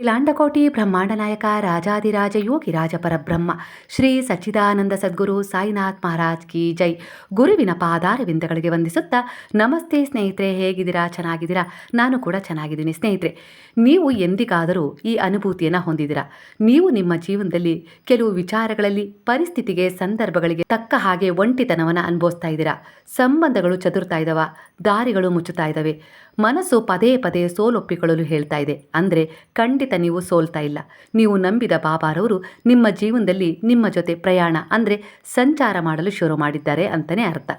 ಇಲಾಂಡಕೋಟಿ ಬ್ರಹ್ಮಾಂಡ ನಾಯಕ ರಾಜಾದಿರಾಜ ಯೋಗಿ ರಾಜ ಪರಬ್ರಹ್ಮ ಶ್ರೀ ಸಚ್ಚಿದಾನಂದ ಸದ್ಗುರು ಸಾಯಿನಾಥ್ ಮಹಾರಾಜ್ ಕಿ ಜೈ. ಗುರುವಿನ ಪಾದಾರವಿಂದಗಳಿಗೆ ವಂದಿಸುತ್ತಾ, ನಮಸ್ತೆ ಸ್ನೇಹಿತರೆ, ಹೇಗಿದ್ದೀರಾ? ಚೆನ್ನಾಗಿದ್ದೀರಾ? ನಾನು ಕೂಡ ಚೆನ್ನಾಗಿದ್ದೀನಿ ಸ್ನೇಹಿತರೆ. ನೀವು ಎಂದಿಗಾದರೂ ಈ ಅನುಭೂತಿಯನ್ನು ಹೊಂದಿದ್ದೀರಾ? ನೀವು ನಿಮ್ಮ ಜೀವನದಲ್ಲಿ ಕೆಲವು ವಿಚಾರಗಳಲ್ಲಿ, ಪರಿಸ್ಥಿತಿಗೆ, ಸಂದರ್ಭಗಳಿಗೆ ತಕ್ಕ ಹಾಗೆ ಒಂಟಿತನವನ್ನು ಅನುಭವಿಸ್ತಾ ಇದ್ದೀರಾ? ಸಂಬಂಧಗಳು ಚದುರ್ತಾ ಇದ್ದಾವ ದಾರಿಗಳು ಮುಚ್ಚುತ್ತಾ ಇದ್ದಾವೆ ಮನಸ್ಸು ಪದೇ ಪದೇ ಸೋಲೊಪ್ಪಿಕೊಳ್ಳಲು ಹೇಳ್ತಾ ಇದೆ. ಅಂದರೆ ಖಂಡಿತ ನೀವು ಸೋಲ್ತಾ ಇಲ್ಲ. ನೀವು ನಂಬಿದ ಬಾಬಾರವರು ನಿಮ್ಮ ಜೀವನದಲ್ಲಿ ನಿಮ್ಮ ಜೊತೆ ಪ್ರಯಾಣ ಅಂದರೆ ಸಂಚಾರ ಮಾಡಲು ಶುರು ಮಾಡಿದ್ದಾರೆ ಅಂತಲೇ ಅರ್ಥ.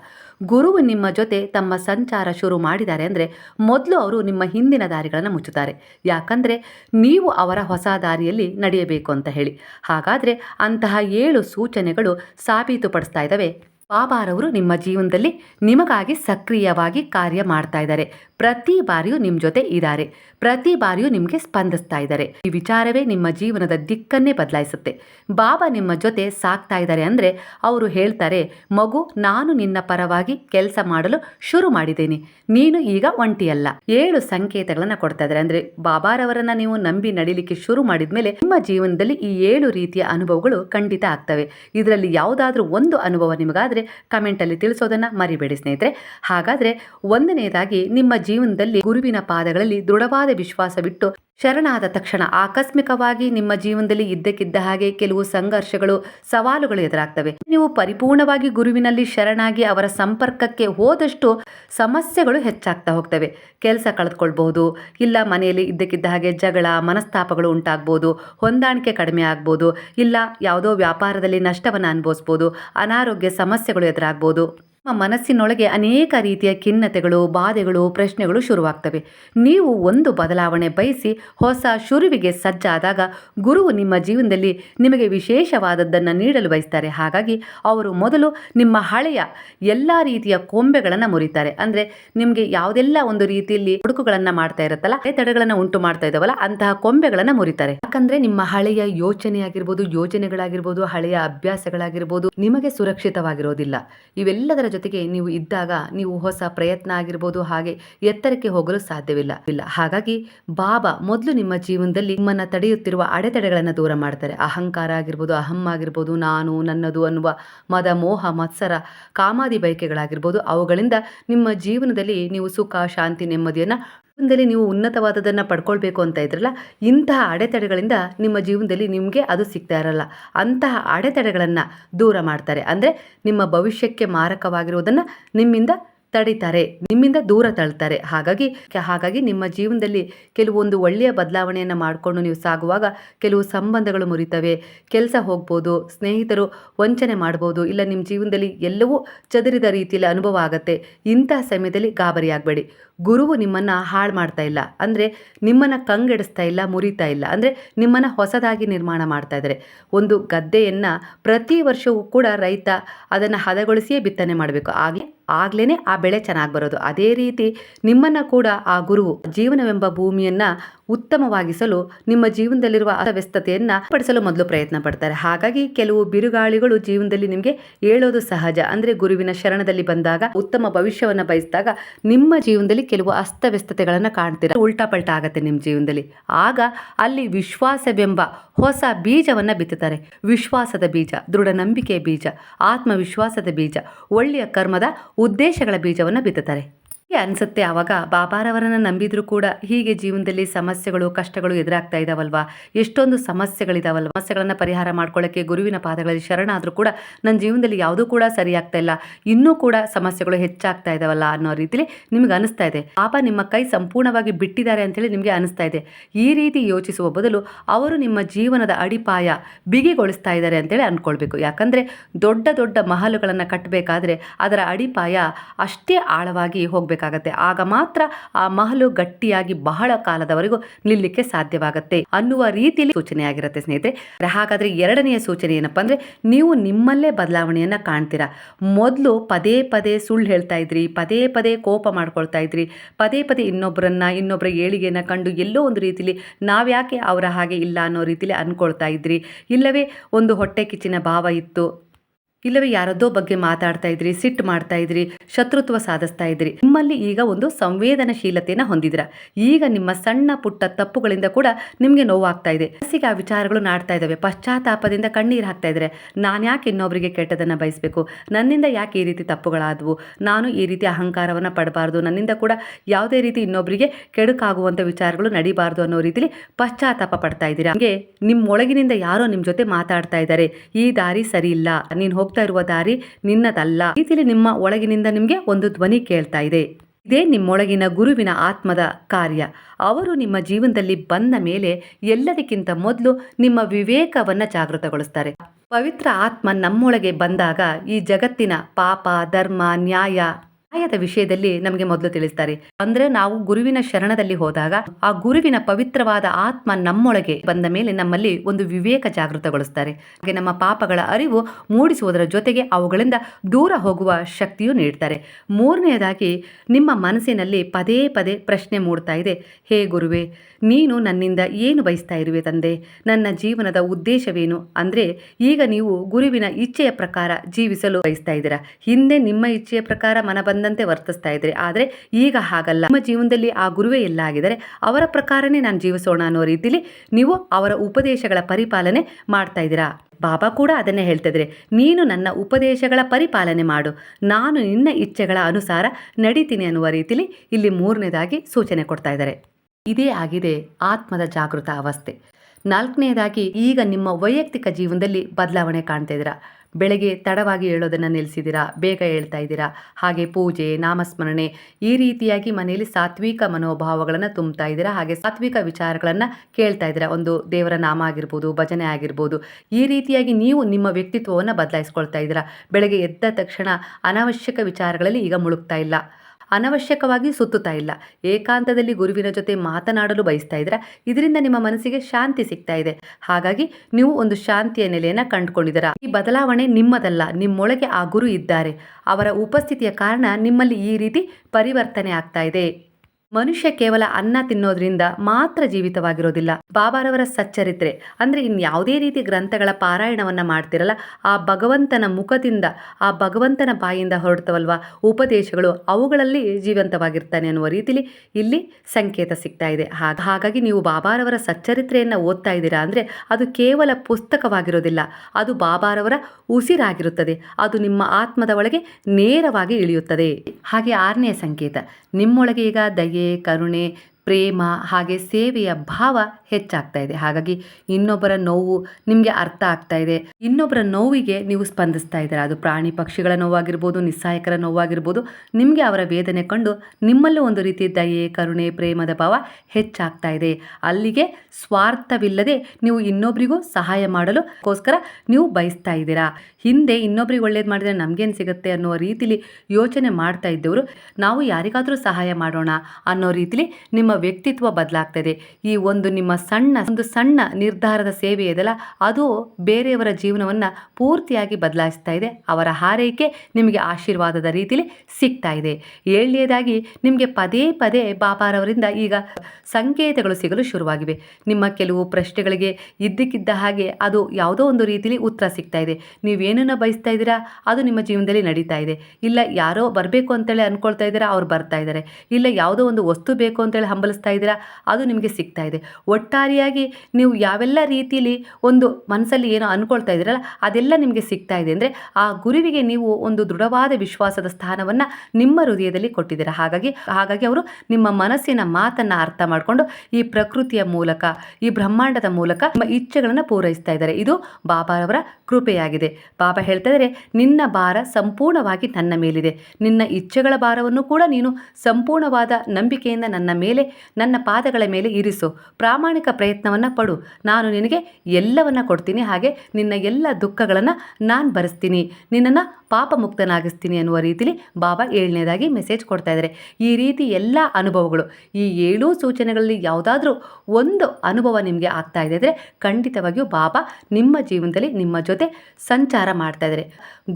ಗುರುವು ನಿಮ್ಮ ಜೊತೆ ತಮ್ಮ ಸಂಚಾರ ಶುರು ಮಾಡಿದ್ದಾರೆ ಅಂದರೆ ಮೊದಲು ಅವರು ನಿಮ್ಮ ಹಿಂದಿನ ದಾರಿಗಳನ್ನು ಮುಚ್ಚುತ್ತಾರೆ. ಯಾಕಂದರೆ ನೀವು ಅವರ ಹೊಸ ದಾರಿಯಲ್ಲಿ ನಡೆಯಬೇಕು ಅಂತ ಹೇಳಿ. ಹಾಗಾದರೆ ಅಂತಹ ಏಳು ಸೂಚನೆಗಳು ಸಾಬೀತುಪಡಿಸ್ತಾ ಇದ್ದಾವೆ. ಬಾಬಾರವರು ನಿಮ್ಮ ಜೀವನದಲ್ಲಿ ನಿಮಗಾಗಿ ಸಕ್ರಿಯವಾಗಿ ಕಾರ್ಯ ಮಾಡ್ತಾ ಇದ್ದಾರೆ. ಪ್ರತಿ ಬಾರಿಯೂ ನಿಮ್ಮ ಜೊತೆ ಇದ್ದಾರೆ. ಪ್ರತಿ ಬಾರಿಯೂ ನಿಮಗೆ ಸ್ಪಂದಿಸ್ತಾ ಇದ್ದಾರೆ. ಈ ವಿಚಾರವೇ ನಿಮ್ಮ ಜೀವನದ ದಿಕ್ಕನ್ನೇ ಬದಲಾಯಿಸುತ್ತೆ. ಬಾಬಾ ನಿಮ್ಮ ಜೊತೆ ಸಾಕ್ತಾ ಇದ್ದಾರೆ ಅಂದರೆ ಅವರು ಹೇಳ್ತಾರೆ, ಮಗು, ನಾನು ನಿನ್ನ ಪರವಾಗಿ ಕೆಲಸ ಮಾಡಲು ಶುರು ಮಾಡಿದ್ದೇನೆ. ನೀನು ಈಗ ಒಂಟಿಯಲ್ಲ. ಏಳು ಸಂಕೇತಗಳನ್ನು ಕೊಡ್ತಾ ಇದ್ದಾರೆ. ಅಂದರೆ ಬಾಬಾರವರನ್ನ ನೀವು ನಂಬಿ ನಡೀಲಿಕ್ಕೆ ಶುರು ಮಾಡಿದ ಮೇಲೆ ನಿಮ್ಮ ಜೀವನದಲ್ಲಿ ಈ ಏಳು ರೀತಿಯ ಅನುಭವಗಳು ಖಂಡಿತ ಆಗ್ತವೆ. ಇದರಲ್ಲಿ ಯಾವುದಾದ್ರೂ ಒಂದು ಅನುಭವ ನಿಮಗಾದರೆ ಕಮೆಂಟಲ್ಲಿ ತಿಳಿಸೋದನ್ನು ಮರಿಬೇಡಿ ಸ್ನೇಹಿತರೆ. ಹಾಗಾದರೆ ಒಂದನೆಯದಾಗಿ ನಿಮ್ಮ ಜೀವನದಲ್ಲಿ ಗುರುವಿನ ಪಾದಗಳಲ್ಲಿ ದೃಢವಾದ ವಿಶ್ವಾಸವಿಟ್ಟು ಶರಣಾದ ತಕ್ಷಣ ಆಕಸ್ಮಿಕವಾಗಿ ನಿಮ್ಮ ಜೀವನದಲ್ಲಿ ಇದ್ದಕ್ಕಿದ್ದ ಹಾಗೆ ಕೆಲವು ಸಂಘರ್ಷಗಳು, ಸವಾಲುಗಳು ಎದುರಾಗ್ತವೆ. ನೀವು ಪರಿಪೂರ್ಣವಾಗಿ ಗುರುವಿನಲ್ಲಿ ಶರಣಾಗಿ ಅವರ ಸಂಪರ್ಕಕ್ಕೆ ಹೋದಷ್ಟು ಸಮಸ್ಯೆಗಳು ಹೆಚ್ಚಾಗ್ತಾ ಹೋಗ್ತವೆ. ಕೆಲಸ ಕಳೆದುಕೊಳ್ಬಹುದು, ಇಲ್ಲ ಮನೆಯಲ್ಲಿ ಇದ್ದಕ್ಕಿದ್ದ ಹಾಗೆ ಜಗಳ, ಮನಸ್ತಾಪಗಳು ಉಂಟಾಗ್ಬೋದು, ಹೊಂದಾಣಿಕೆ ಕಡಿಮೆ ಆಗ್ಬೋದು, ಇಲ್ಲ ಯಾವುದೋ ವ್ಯಾಪಾರದಲ್ಲಿ ನಷ್ಟವನ್ನು ಅನುಭವಿಸ್ಬೋದು, ಅನಾರೋಗ್ಯ ಸಮಸ್ಯೆಗಳು ಎದುರಾಗ್ಬೋದು. ನಿಮ್ಮ ಮನಸ್ಸಿನೊಳಗೆ ಅನೇಕ ರೀತಿಯ ಖಿನ್ನತೆಗಳು, ಬಾಧೆಗಳು, ಪ್ರಶ್ನೆಗಳು ಶುರುವಾಗ್ತವೆ. ನೀವು ಒಂದು ಬದಲಾವಣೆ ಬಯಸಿ ಹೊಸ ಶುರುವಿಗೆ ಸಜ್ಜಾದಾಗ ಗುರುವು ನಿಮ್ಮ ಜೀವನದಲ್ಲಿ ನಿಮಗೆ ವಿಶೇಷವಾದದ್ದನ್ನು ನೀಡಲು ಬಯಸ್ತಾರೆ. ಹಾಗಾಗಿ ಅವರು ಮೊದಲು ನಿಮ್ಮ ಹಳೆಯ ಎಲ್ಲ ರೀತಿಯ ಕೊಂಬೆಗಳನ್ನು ಮುರಿತಾರೆ. ಅಂದರೆ ನಿಮಗೆ ಯಾವುದೆಲ್ಲ ಒಂದು ರೀತಿಯಲ್ಲಿ ಹುಡುಕುಗಳನ್ನು ಮಾಡ್ತಾ ಇರುತ್ತಲ್ಲ ತಡೆಗಳನ್ನು ಉಂಟು ಮಾಡ್ತಾ ಇದ್ದಾವಲ್ಲ, ಅಂತಹ ಕೊಂಬೆಗಳನ್ನು ಮುರಿತಾರೆ. ಯಾಕಂದ್ರೆ ನಿಮ್ಮ ಹಳೆಯ ಯೋಚನೆ ಆಗಿರ್ಬೋದು, ಯೋಜನೆಗಳಾಗಿರ್ಬೋದು, ಹಳೆಯ ಅಭ್ಯಾಸಗಳಾಗಿರ್ಬೋದು ನಿಮಗೆ ಸುರಕ್ಷಿತವಾಗಿರೋದಿಲ್ಲ. ಇವೆಲ್ಲದರ ಜೊತೆಗೆ ನೀವು ಇದ್ದಾಗ ನೀವು ಹೊಸ ಪ್ರಯತ್ನ ಆಗಿರ್ಬೋದು, ಹಾಗೆ ಎತ್ತರಕ್ಕೆ ಹೋಗಲು ಸಾಧ್ಯವಿಲ್ಲ. ಇಲ್ಲ. ಹಾಗಾಗಿ ಬಾಬಾ ಮೊದಲು ನಿಮ್ಮ ಜೀವನದಲ್ಲಿ ನಿಮ್ಮನ್ನ ತಡೆಯುತ್ತಿರುವ ಅಡೆತಡೆಗಳನ್ನು ದೂರ ಮಾಡ್ತಾರೆ. ಅಹಂಕಾರ ಆಗಿರ್ಬೋದು, ಅಹಂ ಆಗಿರ್ಬೋದು, ನಾನು, ನನ್ನದು ಅನ್ನುವ ಮದ, ಮೋಹ, ಮತ್ಸರ, ಕಾಮಾದಿ ಬಯಕೆಗಳಾಗಿರ್ಬೋದು, ಅವುಗಳಿಂದ ನಿಮ್ಮ ಜೀವನದಲ್ಲಿ ನೀವು ಸುಖ, ಶಾಂತಿ, ನೆಮ್ಮದಿಯನ್ನು ಜೀವನದಲ್ಲಿ ನೀವು ಉನ್ನತವಾದದನ್ನು ಪಡ್ಕೊಳ್ಬೇಕು ಅಂತ ಇದ್ರಲ್ಲ, ಇಂತಹ ಅಡೆತಡೆಗಳಿಂದ ನಿಮ್ಮ ಜೀವನದಲ್ಲಿ ನಿಮಗೆ ಅದು ಸಿಗ್ತಾ ಇರಲ್ಲ. ಅಂತಹ ಅಡೆತಡೆಗಳನ್ನು ದೂರ ಮಾಡ್ತಾರೆ. ಅಂದರೆ ನಿಮ್ಮ ಭವಿಷ್ಯಕ್ಕೆ ಮಾರಕವಾಗಿರುವುದನ್ನು ನಿಮ್ಮಿಂದ ತಡಿತಾರೆ, ನಿಮ್ಮಿಂದ ದೂರ ತಳ್ತಾರೆ. ಹಾಗಾಗಿ ಹಾಗಾಗಿ ನಿಮ್ಮ ಜೀವನದಲ್ಲಿ ಕೆಲವೊಂದು ಒಳ್ಳೆಯ ಬದಲಾವಣೆಯನ್ನು ಮಾಡಿಕೊಂಡು ನೀವು ಸಾಗುವಾಗ ಕೆಲವು ಸಂಬಂಧಗಳು ಮುರಿತವೆ. ಕೆಲಸ ಹೋಗ್ಬೋದು, ಸ್ನೇಹಿತರು ವಂಚನೆ ಮಾಡ್ಬೋದು, ಇಲ್ಲ ನಿಮ್ಮ ಜೀವನದಲ್ಲಿ ಎಲ್ಲವೂ ಚದುರಿದ ರೀತಿಯಲ್ಲಿ ಅನುಭವ ಆಗುತ್ತೆ. ಇಂತಹ ಸಮಯದಲ್ಲಿ ಗಾಬರಿಯಾಗಬೇಡಿ ಗುರುವು ನಿಮ್ಮನ್ನು ಹಾಳು ಮಾಡ್ತಾ ಇಲ್ಲ. ಅಂದರೆ ನಿಮ್ಮನ್ನು ಕಂಗೆಡಿಸ್ತಾ ಇಲ್ಲ, ಮುರಿತಾ ಇಲ್ಲ. ಅಂದರೆ ನಿಮ್ಮನ್ನು ಹೊಸದಾಗಿ ನಿರ್ಮಾಣ ಮಾಡ್ತಾ ಇದ್ದಾರೆ. ಒಂದು ಗದ್ದೆಯನ್ನು ಪ್ರತಿ ವರ್ಷವೂ ಕೂಡ ರೈತ ಅದನ್ನು ಹದಗೊಳಿಸಿಯೇ ಬಿತ್ತನೆ ಮಾಡಬೇಕು. ಆಗಲೇ ಆಗ್ಲೇ ಆ ಬೆಳೆ ಚೆನ್ನಾಗಿ ಬರೋದು. ಅದೇ ರೀತಿ ನಿಮ್ಮನ್ನ ಕೂಡ ಆ ಗುರುವು ಜೀವನವೆಂಬ ಭೂಮಿಯನ್ನ ಉತ್ತಮವಾಗಿಸಲು ನಿಮ್ಮ ಜೀವನದಲ್ಲಿರುವ ಅಸ್ತವ್ಯಸ್ತತೆಯನ್ನು ಪಡಿಸಲು ಮೊದಲು ಪ್ರಯತ್ನ ಪಡ್ತಾರೆ. ಹಾಗಾಗಿ ಕೆಲವು ಬಿರುಗಾಳಿಗಳು ಜೀವನದಲ್ಲಿ ನಿಮಗೆ ಹೇಳೋದು ಸಹಜ. ಅಂದರೆ ಗುರುವಿನ ಶರಣದಲ್ಲಿ ಬಂದಾಗ, ಉತ್ತಮ ಭವಿಷ್ಯವನ್ನು ಬಯಸಿದಾಗ ನಿಮ್ಮ ಜೀವನದಲ್ಲಿ ಕೆಲವು ಅಸ್ತವ್ಯಸ್ತತೆಗಳನ್ನು ಕಾಣ್ತೀರ. ಉಲ್ಟಾ ಪಲ್ಟಾ ಆಗತ್ತೆ ನಿಮ್ಮ ಜೀವನದಲ್ಲಿ. ಆಗ ಅಲ್ಲಿ ವಿಶ್ವಾಸವೆಂಬ ಹೊಸ ಬೀಜವನ್ನು ಬಿತ್ತುತ್ತಾರೆ. ವಿಶ್ವಾಸದ ಬೀಜ ದೃಢ ನಂಬಿಕೆಯ ಬೀಜ, ಆತ್ಮವಿಶ್ವಾಸದ ಬೀಜ, ಒಳ್ಳೆಯ ಕರ್ಮದ ಉದ್ದೇಶಗಳ ಬೀಜವನ್ನು ಬಿತ್ತುತ್ತಾರೆ. ಅನಿಸುತ್ತೆ ಆವಾಗ ಬಾಬಾರವರನ್ನ ನಂಬಿದ್ರು ಕೂಡ ಹೀಗೆ ಜೀವನದಲ್ಲಿ ಸಮಸ್ಯೆಗಳು, ಕಷ್ಟಗಳು ಎದುರಾಗ್ತಾ ಇದಾವಲ್ವಾ? ಎಷ್ಟೊಂದು ಸಮಸ್ಯೆಗಳಿದಾವಲ್ವ? ಸಮಸ್ಯೆಗಳನ್ನು ಪರಿಹಾರ ಮಾಡ್ಕೊಳ್ಳೋಕ್ಕೆ ಗುರುವಿನ ಪಾದಗಳಲ್ಲಿ ಶರಣಾದರೂ ಕೂಡ ನನ್ನ ಜೀವನದಲ್ಲಿ ಯಾವುದೂ ಕೂಡ ಸರಿಯಾಗ್ತಾ ಇಲ್ಲ. ಇನ್ನೂ ಕೂಡ ಸಮಸ್ಯೆಗಳು ಹೆಚ್ಚಾಗ್ತಾ ಇದಾವಲ್ಲ ಅನ್ನೋ ರೀತಿಲಿ ನಿಮ್ಗೆ ಅನಿಸ್ತಾ ಇದೆ. ಪಾಪ ನಿಮ್ಮ ಕೈ ಸಂಪೂರ್ಣವಾಗಿ ಬಿಟ್ಟಿದ್ದಾರೆ ಅಂತೇಳಿ ನಿಮಗೆ ಅನಿಸ್ತಾ ಇದೆ. ಈ ರೀತಿ ಯೋಚಿಸುವ ಬದಲು ಅವರು ನಿಮ್ಮ ಜೀವನದ ಅಡಿಪಾಯ ಬಿಗಿಗೊಳಿಸ್ತಾ ಇದ್ದಾರೆ ಅಂತೇಳಿ ಅನ್ಕೊಳ್ಬೇಕು. ಯಾಕಂದರೆ ದೊಡ್ಡ ದೊಡ್ಡ ಮಹಲುಗಳನ್ನು ಕಟ್ಟಬೇಕಾದ್ರೆ ಅದರ ಅಡಿಪಾಯ ಅಷ್ಟೇ ಆಳವಾಗಿ ಹೋಗಬೇಕು ಬೇಕಾಗತ್ತೆ ಆಗ ಮಾತ್ರ ಆ ಮಹಲು ಗಟ್ಟಿಯಾಗಿ ಬಹಳ ಕಾಲದವರೆಗೂ ನಿಲ್ಲಕ್ಕೆ ಸಾಧ್ಯವಾಗುತ್ತೆ ಅನ್ನುವ ರೀತಿಯಲ್ಲಿ ಸೂಚನೆ ಆಗಿರುತ್ತೆ ಸ್ನೇಹಿತರೆ ಹಾಗಾದ್ರೆ ಎರಡನೆಯ ಸೂಚನೆ ಏನಪ್ಪಾ ಅಂದ್ರೆ ನೀವು ನಿಮ್ಮಲ್ಲೇ ಬದಲಾವಣೆಯನ್ನ ಕಾಣ್ತೀರಾ. ಮೊದಲು ಪದೇ ಪದೇ ಸುಳ್ಳು ಹೇಳ್ತಾ ಇದ್ರಿ, ಪದೇ ಪದೇ ಕೋಪ ಮಾಡ್ಕೊಳ್ತಾ ಇದ್ರಿ, ಪದೇ ಪದೇ ಇನ್ನೊಬ್ಬರನ್ನ ಇನ್ನೊಬ್ಬರ ಏಳಿಗೆಯನ್ನ ಕಂಡು ಎಲ್ಲೋ ಒಂದು ರೀತಿಲಿ ನಾವ್ಯಾಕೆ ಅವರ ಹಾಗೆ ಇಲ್ಲ ಅನ್ನೋ ರೀತಿಲಿ ಅನ್ಕೊಳ್ತಾ ಇದ್ರಿ. ಇಲ್ಲವೇ ಒಂದು ಹೊಟ್ಟೆ ಕಿಚ್ಚಿನ ಭಾವ ಇತ್ತು ಇಲ್ಲವೇ ಯಾರದ್ದೋ ಬಗ್ಗೆ ಮಾತಾಡ್ತಾ ಇದ್ರಿ, ಸಿಟ್ಟು ಮಾಡ್ತಾ ಇದ್ರಿ, ಶತ್ರುತ್ವ ಸಾಧಿಸ್ತಾ ಇದ್ರಿ, ನಿಮ್ಮಲ್ಲಿ ಈಗ ಒಂದು ಸಂವೇದನಶೀಲತೆಯನ್ನು ಹೊಂದಿದ್ರ ಈಗ ನಿಮ್ಮ ಸಣ್ಣ ಪುಟ್ಟ ತಪ್ಪುಗಳಿಂದ ಕೂಡ ನಿಮಗೆ ನೋವಾಗ್ತಾ ಇದೆ. ಮನಸ್ಸಿಗೆ ಆ ವಿಚಾರಗಳು ನಾಡ್ತಾ ಇದ್ದಾವೆ. ಪಶ್ಚಾತ್ತಾಪದಿಂದ ಕಣ್ಣೀರು ಹಾಕ್ತಾ ಇದ್ರೆ ನಾನು ಯಾಕೆ ಇನ್ನೊಬ್ಬರಿಗೆ ಕೆಟ್ಟದನ್ನು ಬಯಸಬೇಕು? ನನ್ನಿಂದ ಯಾಕೆ ಈ ರೀತಿ ತಪ್ಪುಗಳಾದವು? ನಾನು ಈ ರೀತಿ ಅಹಂಕಾರವನ್ನು ಪಡಬಾರ್ದು. ನನ್ನಿಂದ ಕೂಡ ಯಾವುದೇ ರೀತಿ ಇನ್ನೊಬ್ಬರಿಗೆ ಕೆಡುಕಾಗುವಂಥ ವಿಚಾರಗಳು ನಡಿಬಾರ್ದು ಅನ್ನೋ ರೀತಿಲಿ ಪಶ್ಚಾತ್ತಾಪ ಪಡ್ತಾ ಇದ್ದೀರಾ? ಹಾಗೆ ನಿಮ್ಮೊಳಗಿನಿಂದ ಯಾರೋ ನಿಮ್ಮ ಜೊತೆ ಮಾತಾಡ್ತಾ ಇದ್ದಾರೆ. ಈ ದಾರಿ ಸರಿ ಇಲ್ಲ ನೀನು ಹೋಗ್ತಾ ಇರುವ ದಾರಿ ನಿನ್ನದಲ್ಲ. ರೀತಿಲಿ ನಿಮ್ಮ ಒಳಗಿನಿಂದ ನಿಮಗೆ ಒಂದು ಧ್ವನಿ ಕೇಳ್ತಾ ಇದೆ. ಇದೇ ನಿಮ್ಮೊಳಗಿನ ಗುರುವಿನ ಆತ್ಮದ ಕಾರ್ಯ. ಅವರು ನಿಮ್ಮ ಜೀವನದಲ್ಲಿ ಬಂದ ಮೇಲೆ ಎಲ್ಲದಕ್ಕಿಂತ ಮೊದಲು ನಿಮ್ಮ ವಿವೇಕವನ್ನು ಜಾಗೃತಗೊಳಿಸ್ತಾರೆ. ಪವಿತ್ರ ಆತ್ಮ ನಮ್ಮೊಳಗೆ ಬಂದಾಗ ಈ ಜಗತ್ತಿನ ಪಾಪ, ಧರ್ಮ, ನ್ಯಾಯ ನ್ಯಾಯದ ವಿಷಯದಲ್ಲಿ ನಮಗೆ ಮೊದಲು ತಿಳಿಸ್ತಾರೆ. ಅಂದ್ರೆ ನಾವು ಗುರುವಿನ ಶರಣದಲ್ಲಿ ಹೋದಾಗ ಆ ಗುರುವಿನ ಪವಿತ್ರವಾದ ಆತ್ಮ ನಮ್ಮೊಳಗೆ ಬಂದ ಮೇಲೆ ನಮ್ಮಲ್ಲಿ ಒಂದು ವಿವೇಕ ಜಾಗೃತಗೊಳಿಸ್ತಾರೆ. ಹಾಗೆ ನಮ್ಮ ಪಾಪಗಳ ಅರಿವು ಮೂಡಿಸುವುದರ ಜೊತೆಗೆ ಅವುಗಳಿಂದ ದೂರ ಹೋಗುವ ಶಕ್ತಿಯೂ ನೀಡ್ತಾರೆ. ಮೂರನೆಯದಾಗಿ ನಿಮ್ಮ ಮನಸ್ಸಿನಲ್ಲಿ ಪದೇ ಪದೇ ಪ್ರಶ್ನೆ ಮೂಡ್ತಾ ಇದೆ. ಹೇ ಗುರುವೆ, ನೀನು ನನ್ನಿಂದ ಏನು ಬಯಸ್ತಾ ಇರುವೆ ತಂದೆ? ನನ್ನ ಜೀವನದ ಉದ್ದೇಶವೇನು? ಅಂದ್ರೆ, ಈಗ ನೀವು ಗುರುವಿನ ಇಚ್ಛೆಯ ಪ್ರಕಾರ ಜೀವಿಸಲು ಬಯಸ್ತಾ ಇದ್ದೀರಾ? ಹಿಂದೆ ನಿಮ್ಮ ಇಚ್ಛೆಯ ಪ್ರಕಾರ ಮನ ಬಂದಂತೆ ವರ್ತಿಸ್ತಾ ಇದ್ರಿ. ಆದರೆ ಈಗ ಹಾಗಲ್ಲ. ನಿಮ್ಮ ಜೀವನದಲ್ಲಿ ಆ ಗುರುವೇ ಎಲ್ಲ ಆಗಿದ್ದಾರೆ. ಅವರ ಪ್ರಕಾರನೇ ನಾನು ಜೀವಿಸೋಣ ಅನ್ನೋ ರೀತಿಲಿ ನೀವು ಅವರ ಉಪದೇಶಗಳ ಪರಿಪಾಲನೆ ಮಾಡ್ತಾ ಇದ್ದೀರಾ. ಬಾಬಾ ಕೂಡ ಅದನ್ನೇ ಹೇಳ್ತಿದ್ರೆ, ನೀನು ನನ್ನ ಉಪದೇಶಗಳ ಪರಿಪಾಲನೆ ಮಾಡು. ನಾನು ನಿನ್ನ ಇಚ್ಛೆಗಳ ಅನುಸಾರ ನಡೀತೀನಿ ಅನ್ನುವ ರೀತಿಲಿ ಇಲ್ಲಿ ಮೂರನೇದಾಗಿ ಸೂಚನೆ ಕೊಡ್ತಾ ಇದ್ದಾರೆ. ಇದೇ ಆಗಿದೆ ಆತ್ಮದ ಜಾಗೃತ ಅವಸ್ಥೆ. ನಾಲ್ಕನೆಯದಾಗಿ ಈಗ ನಿಮ್ಮ ವೈಯಕ್ತಿಕ ಜೀವನದಲ್ಲಿ ಬದಲಾವಣೆ ಕಾಣ್ತಾ ಇದ್ದೀರಾ ಬೆಳಗ್ಗೆ ತಡವಾಗಿ ಹೇಳೋದನ್ನು ನಿಲ್ಲಿಸಿದ್ದೀರಾ, ಬೇಗ ಹೇಳ್ತಾ ಇದ್ದೀರಾ, ಹಾಗೆ ಪೂಜೆ, ನಾಮಸ್ಮರಣೆ, ಈ ರೀತಿಯಾಗಿ ಮನೆಯಲ್ಲಿ ಸಾತ್ವಿಕ ಮನೋಭಾವಗಳನ್ನು ತುಂಬ್ತಾ ಇದ್ದೀರಾ, ಹಾಗೆ ಸಾತ್ವಿಕ ವಿಚಾರಗಳನ್ನು ಕೇಳ್ತಾ ಇದ್ದೀರಾ. ಒಂದು ದೇವರ ನಾಮ ಆಗಿರ್ಬೋದು, ಭಜನೆ ಆಗಿರ್ಬೋದು, ಈ ರೀತಿಯಾಗಿ ನೀವು ನಿಮ್ಮ ವ್ಯಕ್ತಿತ್ವವನ್ನು ಬದಲಾಯಿಸ್ಕೊಳ್ತಾ ಇದ್ದೀರಾ. ಬೆಳಗ್ಗೆ ಎದ್ದ ತಕ್ಷಣ ಅನಾವಶ್ಯಕ ವಿಚಾರಗಳಲ್ಲಿ ಈಗ ಮುಳುಗ್ತಾ ಇಲ್ಲ. ಅನವಶ್ಯಕವಾಗಿ ಸುತ್ತುತ್ತಾ ಇಲ್ಲ. ಏಕಾಂತದಲ್ಲಿ ಗುರುವಿನ ಜೊತೆ ಮಾತನಾಡಲು ಬಯಸ್ತಾ ಇದ್ದೀರಾ ಇದರಿಂದ ನಿಮ್ಮ ಮನಸ್ಸಿಗೆ ಶಾಂತಿ ಸಿಗ್ತಾ ಇದೆ. ಹಾಗಾಗಿ ನೀವು ಒಂದು ಶಾಂತಿಯ ನೆಲೆಯನ್ನು ಕಂಡುಕೊಂಡಿದ್ದೀರಾ. ಈ ಬದಲಾವಣೆ ನಿಮ್ಮದಲ್ಲ, ನಿಮ್ಮೊಳಗೆ ಆ ಗುರು ಇದ್ದಾರೆ. ಅವರ ಉಪಸ್ಥಿತಿಯ ಕಾರಣ ನಿಮ್ಮಲ್ಲಿ ಈ ರೀತಿ ಪರಿವರ್ತನೆ ಆಗ್ತಾ ಇದೆ. ಮನುಷ್ಯ ಕೇವಲ ಅನ್ನ ತಿನ್ನೋದ್ರಿಂದ ಮಾತ್ರ ಜೀವಿತವಾಗಿರೋದಿಲ್ಲ. ಬಾಬಾರವರ ಸಚ್ಚರಿತ್ರೆ, ಅಂದರೆ ಇನ್ಯಾವುದೇ ರೀತಿ ಗ್ರಂಥಗಳ ಪಾರಾಯಣವನ್ನು ಮಾಡ್ತಿರಲ್ಲ, ಆ ಭಗವಂತನ ಮುಖದಿಂದ, ಆ ಭಗವಂತನ ಬಾಯಿಂದ ಹೊರಡ್ತವಲ್ವ? ಉಪದೇಶಗಳು ಅವುಗಳಲ್ಲಿ ಜೀವಂತವಾಗಿರ್ತಾನೆ ಅನ್ನುವ ರೀತಿಲಿ ಇಲ್ಲಿ ಸಂಕೇತ ಸಿಗ್ತಾ ಇದೆ. ಹಾಗ, ಹಾಗಾಗಿ ನೀವು ಬಾಬಾರವರ ಸಚ್ಚರಿತ್ರೆಯನ್ನು ಓದ್ತಾ ಇದ್ದೀರಾ ಅಂದರೆ ಅದು ಕೇವಲ ಪುಸ್ತಕವಾಗಿರೋದಿಲ್ಲ. ಅದು ಬಾಬಾರವರ ಉಸಿರಾಗಿರುತ್ತದೆ. ಅದು ನಿಮ್ಮ ಆತ್ಮದ ಒಳಗೆ ನೇರವಾಗಿ ಇಳಿಯುತ್ತದೆ. ಹಾಗೆ ಆರನೇ ಸಂಕೇತ, ನಿಮ್ಮೊಳಗೆ ಈಗ ದಯೆ ಕರುಣೆ ಪ್ರೇಮ ಹಾಗೆ ಸೇವೆಯ ಭಾವ ಹೆಚ್ಚಾಗ್ತಾ ಇದೆ. ಹಾಗಾಗಿ ಇನ್ನೊಬ್ಬರ ನೋವು ನಿಮಗೆ ಅರ್ಥ ಆಗ್ತಾ ಇದೆ. ಇನ್ನೊಬ್ಬರ ನೋವಿಗೆ ನೀವು ಸ್ಪಂದಿಸ್ತಾ ಇದ್ದೀರಾ? ಅದು ಪ್ರಾಣಿ ಪಕ್ಷಿಗಳ ನೋವಾಗಿರ್ಬೋದು ನಿಸ್ಸಹಾಯಕರ ನೋವಾಗಿರ್ಬೋದು, ನಿಮಗೆ ಅವರ ವೇದನೆ ಕಂಡು ನಿಮ್ಮಲ್ಲೂ ಒಂದು ರೀತಿ ದಯೆ, ಕರುಣೆ, ಪ್ರೇಮದ ಭಾವ ಹೆಚ್ಚಾಗ್ತಾ ಇದೆ. ಅಲ್ಲಿಗೆ ಸ್ವಾರ್ಥವಿಲ್ಲದೆ ನೀವು ಇನ್ನೊಬ್ಬರಿಗೂ ಸಹಾಯ ಮಾಡಲು ಗೋಸ್ಕರ ನೀವು ಬಯಸ್ತಾ ಇದ್ದೀರಾ? ಹಿಂದೆ ಇನ್ನೊಬ್ರಿಗೆ ಒಳ್ಳೇದು ಮಾಡಿದರೆ ನಮಗೇನು ಸಿಗುತ್ತೆ ಅನ್ನೋ ರೀತಿಲಿ ಯೋಚನೆ ಮಾಡ್ತಾ ಇದ್ದವರು, ನಾವು ಯಾರಿಗಾದರೂ ಸಹಾಯ ಮಾಡೋಣ ಅನ್ನೋ ರೀತಿಲಿ ನಿಮ್ಮ ವ್ಯಕ್ತಿತ್ವ ಬದಲಾಗ್ತದೆ. ಈ ಒಂದು ನಿಮ್ಮ ಸಣ್ಣ, ಒಂದು ಸಣ್ಣ ನಿರ್ಧಾರದ ಸೇವೆ ಇದೆಯಲ್ಲ ಅದು ಬೇರೆಯವರ ಜೀವನವನ್ನು ಪೂರ್ತಿಯಾಗಿ ಬದಲಾಯಿಸ್ತಾ ಇದೆ. ಅವರ ಹಾರೈಕೆ ನಿಮಗೆ ಆಶೀರ್ವಾದದ ರೀತಿಯಲ್ಲಿ ಸಿಗ್ತಾ ಇದೆ. ಏಳನೇದಾಗಿ, ನಿಮಗೆ ಪದೇ ಪದೇ ಬಾಬಾರವರಿಂದ ಈಗ ಸಂಕೇತಗಳು ಸಿಗಲು ಶುರುವಾಗಿವೆ. ನಿಮ್ಮ ಕೆಲವು ಪ್ರಶ್ನೆಗಳಿಗೆ ಇದ್ದಕ್ಕಿದ್ದ ಹಾಗೆ ಅದು ಯಾವುದೋ ಒಂದು ರೀತಿಯಲ್ಲಿ ಉತ್ತರ ಸಿಗ್ತಾ ಇದೆ. ನೀವೇನನ್ನು ಬಯಸ್ತಾ ಇದ್ದೀರಾ? ಅದು ನಿಮ್ಮ ಜೀವನದಲ್ಲಿ ನಡೀತಾ ಇದೆ. ಇಲ್ಲ, ಯಾರೋ ಬರಬೇಕು ಅಂತೇಳಿ ಅಂದ್ಕೊಳ್ತಾ ಇದ್ದೀರಾ? ಅವ್ರು ಬರ್ತಾ ಇದ್ದಾರೆ. ಇಲ್ಲ, ಯಾವುದೋ ಒಂದು ವಸ್ತು ಬೇಕು ಅಂತೇಳಿ ಹಂಬಲಿಸ್ತಾ ಇದ್ದೀರಾ? ಅದು ನಿಮಗೆ ಸಿಗ್ತಾ ಇದೆ. ಒಟ್ಟಾರೆಯಾಗಿ ನೀವು ಯಾವೆಲ್ಲ ರೀತಿಯಲ್ಲಿ ಒಂದು ಮನಸ್ಸಲ್ಲಿ ಏನೋ ಅನ್ಕೊಳ್ತಾ ಇದ್ದೀರಲ್ಲ, ಅದೆಲ್ಲ ನಿಮಗೆ ಸಿಗ್ತಾ ಇದೆ ಅಂದರೆ ಆ ಗುರುವಿಗೆ ನೀವು ಒಂದು ದೃಢವಾದ ವಿಶ್ವಾಸದ ಸ್ಥಾನವನ್ನು ನಿಮ್ಮ ಹೃದಯದಲ್ಲಿ ಕೊಟ್ಟಿದ್ದೀರಾ? ಹಾಗಾಗಿ ಹಾಗಾಗಿ ಅವರು ನಿಮ್ಮ ಮನಸ್ಸಿನ ಮಾತನ್ನು ಅರ್ಥ ಮಾಡಿಕೊಂಡು ಈ ಪ್ರಕೃತಿಯ ಮೂಲಕ, ಈ ಬ್ರಹ್ಮಾಂಡದ ಮೂಲಕ ನಿಮ್ಮ ಇಚ್ಛೆಗಳನ್ನು ಪೂರೈಸ್ತಾ ಇದ್ದಾರೆ. ಇದು ಬಾಬಾರವರ ಕೃಪೆಯಾಗಿದೆ. ಬಾಬಾ ಹೇಳ್ತಾ ಇದ್ದಾರೆ, ನಿನ್ನ ಭಾರ ಸಂಪೂರ್ಣವಾಗಿ ನನ್ನ ಮೇಲಿದೆ. ನಿನ್ನ ಇಚ್ಛೆಗಳ ಭಾರವನ್ನು ಕೂಡ ನೀನು ಸಂಪೂರ್ಣವಾದ ನಂಬಿಕೆಯಿಂದ ನನ್ನ ಮೇಲೆ ನನ್ನ ಪಾದಗಳ ಮೇಲೆ ಇರಿಸು. ಪ್ರಾಮಾಣಿಕ ಪ್ರಯತ್ನವನ್ನು ಪಡು. ನಾನು ನಿನಗೆ ಎಲ್ಲವನ್ನು ಕೊಡ್ತೀನಿ. ಹಾಗೆ ನಿನ್ನ ಎಲ್ಲ ದುಃಖಗಳನ್ನು ನಾನು ಭರಿಸ್ತೀನಿ. ನಿನ್ನನ್ನು ಪಾಪ ಮುಕ್ತನಾಗಿಸ್ತೀನಿ ಅನ್ನುವ ರೀತಿಲಿ ಬಾಬಾ ಏಳನೇದಾಗಿ ಮೆಸೇಜ್ ಕೊಡ್ತಾ ಇದ್ದಾರೆ ಈ ರೀತಿ ಎಲ್ಲ ಅನುಭವಗಳು, ಈ ಏಳೂ ಸೂಚನೆಗಳಲ್ಲಿ ಯಾವುದಾದ್ರೂ ಒಂದು ಅನುಭವ ನಿಮಗೆ ಆಗ್ತಾ ಇದೆ ಅಂದರೆ ಖಂಡಿತವಾಗಿಯೂ ಬಾಬಾ ನಿಮ್ಮ ಜೀವನದಲ್ಲಿ ನಿಮ್ಮ ಜೊತೆ ಸಂಚಾರ ಮಾಡ್ತಾ ಇದ್ದಾರೆ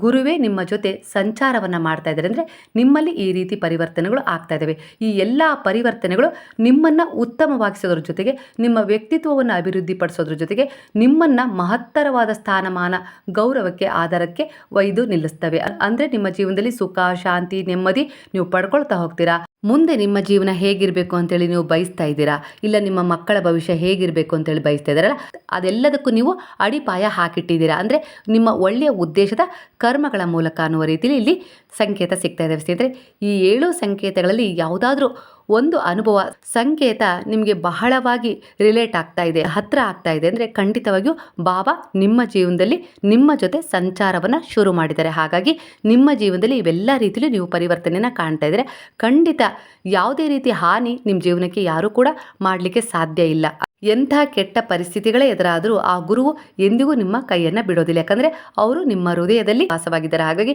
ಗುರುವೇ ನಿಮ್ಮ ಜೊತೆ ಸಂಚಾರವನ್ನು ಮಾಡ್ತಾ ಇದ್ದಾರೆ ಅಂದರೆ ನಿಮ್ಮಲ್ಲಿ ಈ ರೀತಿ ಪರಿವರ್ತನೆಗಳು ಆಗ್ತಾ ಇದ್ದಾವೆ ಈ ಎಲ್ಲ ಪರಿವರ್ತನೆಗಳು ನಿಮ್ಮನ್ನು ಉತ್ತಮವಾಗಿಸೋದ್ರ ಜೊತೆಗೆ, ನಿಮ್ಮ ವ್ಯಕ್ತಿತ್ವವನ್ನು ಅಭಿವೃದ್ಧಿಪಡಿಸೋದ್ರ ಜೊತೆಗೆ, ನಿಮ್ಮನ್ನು ಮಹತ್ತರವಾದ ಸ್ಥಾನಮಾನ, ಗೌರವಕ್ಕೆ, ಆಧಾರಕ್ಕೆ ಒಯ್ದು ನಿಲ್ಲಿಸ್ತವೆ. ಅಂದರೆ ನಿಮ್ಮ ಜೀವನದಲ್ಲಿ ಸುಖ, ಶಾಂತಿ, ನೆಮ್ಮದಿ ನೀವು ಪಡ್ಕೊಳ್ತಾ ಹೋಗ್ತೀರಾ? ಮುಂದೆ ನಿಮ್ಮ ಜೀವನ ಹೇಗಿರಬೇಕು ಅಂತೇಳಿ ನೀವು ಬಯಸ್ತಾ ಇದ್ದೀರಾ? ಇಲ್ಲ ನಿಮ್ಮ ಮಕ್ಕಳ ಭವಿಷ್ಯ ಹೇಗಿರಬೇಕು ಅಂತೇಳಿ ಬಯಸ್ತಾ ಇದ್ದಾರಲ್ಲ, ಅದೆಲ್ಲದಕ್ಕೂ ನೀವು ಅಡಿಪಾಯ ಹಾಕಿಟ್ಟಿದ್ದೀರಾ? ಅಂದರೆ ನಿಮ್ಮ ಒಳ್ಳೆಯ ಉದ್ದೇಶದ ಕರ್ಮಗಳ ಮೂಲಕ ಅನ್ನುವ ರೀತಿಯಲ್ಲಿ ಇಲ್ಲಿ ಸಂಕೇತ ಸಿಗ್ತಾ ಇದೆ. ಸ್ನೇಹಿತರೆ, ಈ ಏಳು ಸಂಕೇತಗಳಲ್ಲಿ ಯಾವುದಾದ್ರೂ ಒಂದು ಅನುಭವ, ಸಂಕೇತ ನಿಮಗೆ ಬಹಳವಾಗಿ ರಿಲೇಟ್ ಆಗ್ತಾ ಇದೆ ಹತ್ತಿರ ಆಗ್ತಾ ಇದೆ. ಅಂದರೆ ಖಂಡಿತವಾಗಿಯೂ ಬಾಬಾ ನಿಮ್ಮ ಜೀವನದಲ್ಲಿ ನಿಮ್ಮ ಜೊತೆ ಸಂಚಾರವನ್ನು ಶುರು ಮಾಡಿದ್ದಾರೆ. ಹಾಗಾಗಿ ನಿಮ್ಮ ಜೀವನದಲ್ಲಿ ಇವೆಲ್ಲ ರೀತಿಯಲ್ಲೂ ನೀವು ಪರಿವರ್ತನೆಯನ್ನು ಕಾಣ್ತಾ ಇದ್ದರೆ. ಖಂಡಿತ ಯಾವುದೇ ರೀತಿ ಹಾನಿ ನಿಮ್ಮ ಜೀವನಕ್ಕೆ ಯಾರೂ ಕೂಡ ಮಾಡಲಿಕ್ಕೆ ಸಾಧ್ಯ ಇಲ್ಲ. ಎಂಥ ಕೆಟ್ಟ ಪರಿಸ್ಥಿತಿಗಳೇ ಎದುರಾದರೂ ಆ ಗುರುವು ಎಂದಿಗೂ ನಿಮ್ಮ ಕೈಯನ್ನು ಬಿಡೋದಿಲ್ಲ. ಯಾಕಂದರೆ ಅವರು ನಿಮ್ಮ ಹೃದಯದಲ್ಲಿ ವಾಸವಾಗಿದ್ದಾರೆ. ಹಾಗಾಗಿ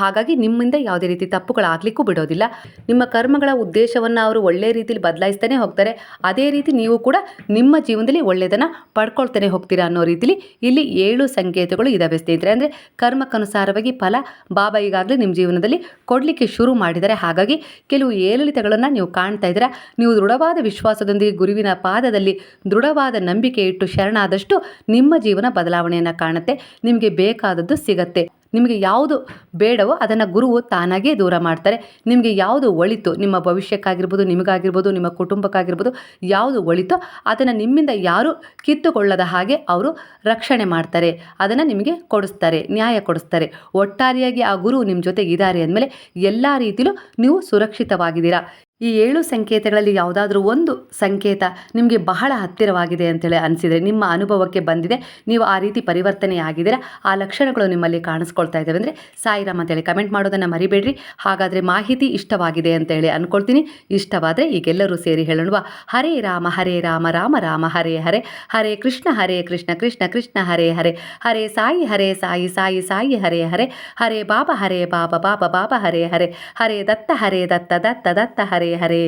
ಹಾಗಾಗಿ ನಿಮ್ಮಿಂದ ಯಾವುದೇ ರೀತಿ ತಪ್ಪುಗಳಾಗಲಿಕ್ಕೂ ಬಿಡೋದಿಲ್ಲ. ನಿಮ್ಮ ಕರ್ಮಗಳ ಉದ್ದೇಶವನ್ನು ಅವರು ಒಳ್ಳೆಯ ರೀತಿಯಲ್ಲಿ ಬದಲಾಯಿಸ್ತಾನೆ ಹೋಗ್ತಾರೆ. ಅದೇ ರೀತಿ ನೀವು ಕೂಡ ನಿಮ್ಮ ಜೀವನದಲ್ಲಿ ಒಳ್ಳೆಯದನ್ನು ಪಡ್ಕೊಳ್ತಾನೆ ಹೋಗ್ತೀರಾ ಅನ್ನೋ ರೀತಿಲಿ ಇಲ್ಲಿ ಏಳು ಸಂಕೇತಗಳು ಇದಾವೆ ಸ್ನೇಹಿತರೆ. ಅಂದರೆ ಕರ್ಮಕ್ಕನುಸಾರವಾಗಿ ಫಲ ಬಾಬಾ ಈಗಾಗಲೇ ನಿಮ್ಮ ಜೀವನದಲ್ಲಿ ಕೊಡಲಿಕ್ಕೆ ಶುರು ಮಾಡಿದರೆ ಹಾಗಾಗಿ ಕೆಲವು ಏರಿಳಿತಗಳನ್ನು ನೀವು ಕಾಣ್ತಾ ಇದ್ದೀರಾ. ನೀವು ದೃಢವಾದ ವಿಶ್ವಾಸದೊಂದಿಗೆ ಗುರುವಿನ ಪಾದದಲ್ಲಿ ದೃಢವಾದ ನಂಬಿಕೆ ಇಟ್ಟು ಶರಣಾದಷ್ಟು ನಿಮ್ಮ ಜೀವನ ಬದಲಾವಣೆಯನ್ನು ಕಾಣುತ್ತೆ, ನಿಮಗೆ ಬೇಕಾದದ್ದು ಸಿಗತ್ತೆ. ನಿಮಗೆ ಯಾವುದು ಬೇಡವೋ ಅದನ್ನು ಗುರುವು ತಾನಾಗೇ ದೂರ ಮಾಡ್ತಾರೆ. ನಿಮಗೆ ಯಾವುದು ಒಳಿತು ನಿಮ್ಮ ಭವಿಷ್ಯಕ್ಕಾಗಿರ್ಬೋದು, ನಿಮಗಾಗಿರ್ಬೋದು, ನಿಮ್ಮ ಕುಟುಂಬಕ್ಕಾಗಿರ್ಬೋದು ಯಾವುದು ಒಳಿತೋ ಅದನ್ನು ನಿಮ್ಮಿಂದ ಯಾರು ಕಿತ್ತುಕೊಳ್ಳದ ಹಾಗೆ ಅವರು ರಕ್ಷಣೆ ಮಾಡ್ತಾರೆ, ಅದನ್ನು ನಿಮಗೆ ಕೊಡಿಸ್ತಾರೆ, ನ್ಯಾಯ ಕೊಡಿಸ್ತಾರೆ. ಒಟ್ಟಾರೆಯಾಗಿ ಆ ಗುರು ನಿಮ್ಮ ಜೊತೆಗೆ ಇದ್ದಾರೆ ಅಂದಮೇಲೆ ಎಲ್ಲ ರೀತಿಯಲ್ಲೂ ನೀವು ಸುರಕ್ಷಿತವಾಗಿದ್ದೀರಾ. ಈ ಏಳು ಸಂಕೇತಗಳಲ್ಲಿ ಯಾವುದಾದ್ರೂ ಒಂದು ಸಂಕೇತ ನಿಮಗೆ ಬಹಳ ಹತ್ತಿರವಾಗಿದೆ ಅಂತೇಳಿ ಅನಿಸಿದರೆ, ನಿಮ್ಮ ಅನುಭವಕ್ಕೆ ಬಂದಿದೆ, ನೀವು ಆ ರೀತಿ ಪರಿವರ್ತನೆ ಆಗಿದ್ದೀರಾ, ಆ ಲಕ್ಷಣಗಳು ನಿಮ್ಮಲ್ಲಿ ಕಾಣಿಸ್ಕೊಳ್ತಾ ಇದ್ದಾವೆ ಅಂದರೆ ಸಾಯಿರಾಮ್ ಅಂತೇಳಿ ಕಮೆಂಟ್ ಮಾಡೋದನ್ನು ಮರಿಬೇಡ್ರಿ. ಹಾಗಾದರೆ ಮಾಹಿತಿ ಇಷ್ಟವಾಗಿದೆ ಅಂತೇಳಿ ಅಂದ್ಕೊಳ್ತೀನಿ ಇಷ್ಟವಾದರೆ ಈಗೆಲ್ಲರೂ ಸೇರಿ ಹೇಳೋಣವಾ ಹರೇ ರಾಮ ಹರೇ ರಾಮ ರಾಮ ರಾಮ, ಹರೇ ಹರೇ ಹರೇ ಕೃಷ್ಣ ಹರೇ ಕೃಷ್ಣ ಕೃಷ್ಣ ಕೃಷ್ಣ, ಹರೇ ಹರೇ ಹರೇ ಸಾಯಿ ಹರೇ ಸಾಯಿ ಸಾಯಿ ಸಾಯಿ, ಹರೇ ಹರೇ ಹರೇ ಬಾಬಾ ಹರೇ ಬಾಬಾ ಬಾಬಾ ಬಾಬಾ, ಹರೇ ಹರೇ ಹರೇ ದತ್ತ ಹರೇ ದತ್ತ ದತ್ತ ದತ್ತ, ಹರೇ ಹರೇ